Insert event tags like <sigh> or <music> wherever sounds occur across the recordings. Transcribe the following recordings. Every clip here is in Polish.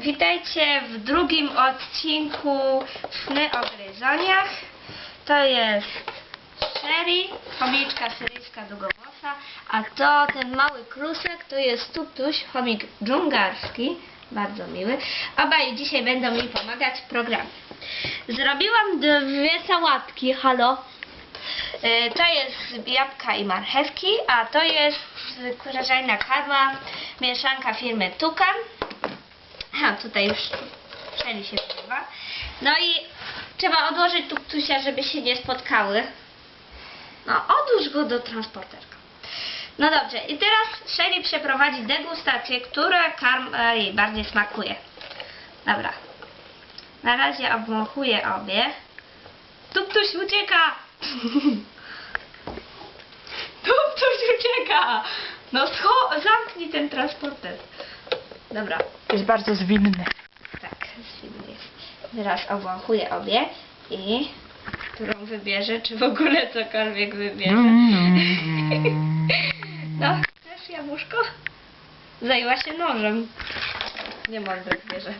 Witajcie w drugim odcinku Sny o gryzoniach. To jest Sherry, chomiczka syryjska długowłosa, a to ten mały krusek to jest Tuptuś, chomik dżungarski, bardzo miły. Obaj dzisiaj będą mi pomagać w programie. Zrobiłam dwie sałatki, halo. Y, To jest jabłka i marchewki, a to jest kurzajna karma, mieszanka firmy Tukan. A tutaj już przeli się wpływa. No i trzeba odłożyć tuktusia, żeby się nie spotkały. No, odłóż go do transporterka. No dobrze, i teraz Shelly przeprowadzi degustację, która karm e, jej bardziej smakuje. Dobra. Na razie obwąchuję obie. Tuptuś ucieka! <laughs> Tuptuś ucieka! No scho- zamknij ten transporter. Dobra, Jest bardzo zwinny. tak, zwinny jest. Teraz obwąchuję obie i którą wybierze, czy w ogóle cokolwiek wybierze. <laughs> No, chcesz jabłuszko? Zajęła się nożem. Nie mądre zwierzę.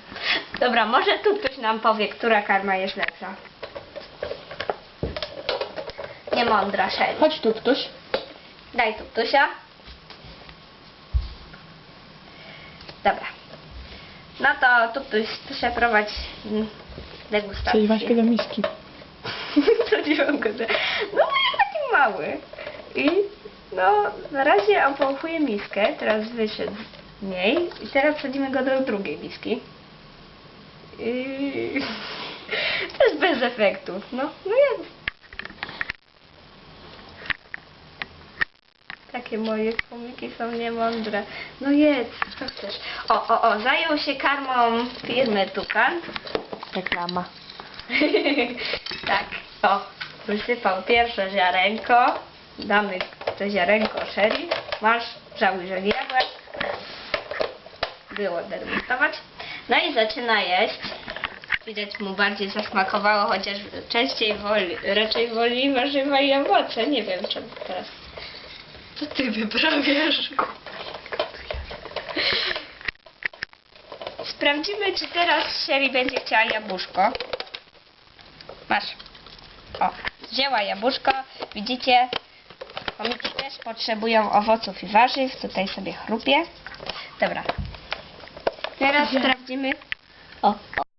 Dobra, może tu ktoś nam powie, która karma jest lepsza. Nie mądra. Chodź tu ktoś. Daj tu Tusia. Dobra. No to tu przeprowadź degustację. Czyli Waśkę do miski. <laughs> mam go. za- No jest taki mały. I no na razie opąchuję miskę, teraz wyszedł z niej i teraz wsadzimy go do drugiej miski. I... <laughs> To jest bez efektów. No, no jak Takie moje komiki są niemądre. No jedz, co chcesz? O, o, o, zajął się karmą firmy Tukan. Reklama. <laughs> tak, o, wysypał pierwsze ziarenko. Damy to ziarenko Sherry. Masz, żałuj, że jadłeś. Było degustować. No i zaczyna jeść. Widać mu bardziej zasmakowało, chociaż częściej woli, raczej woli warzywa i owoce. Nie wiem czemu teraz. Co ty wyprawiasz? Sprawdzimy, czy teraz Sherry będzie chciała jabłuszko. Masz. O, wzięła jabłuszko. Widzicie, chomiki też potrzebują owoców i warzyw. Tutaj sobie chrupie. Dobra. Teraz sprawdzimy,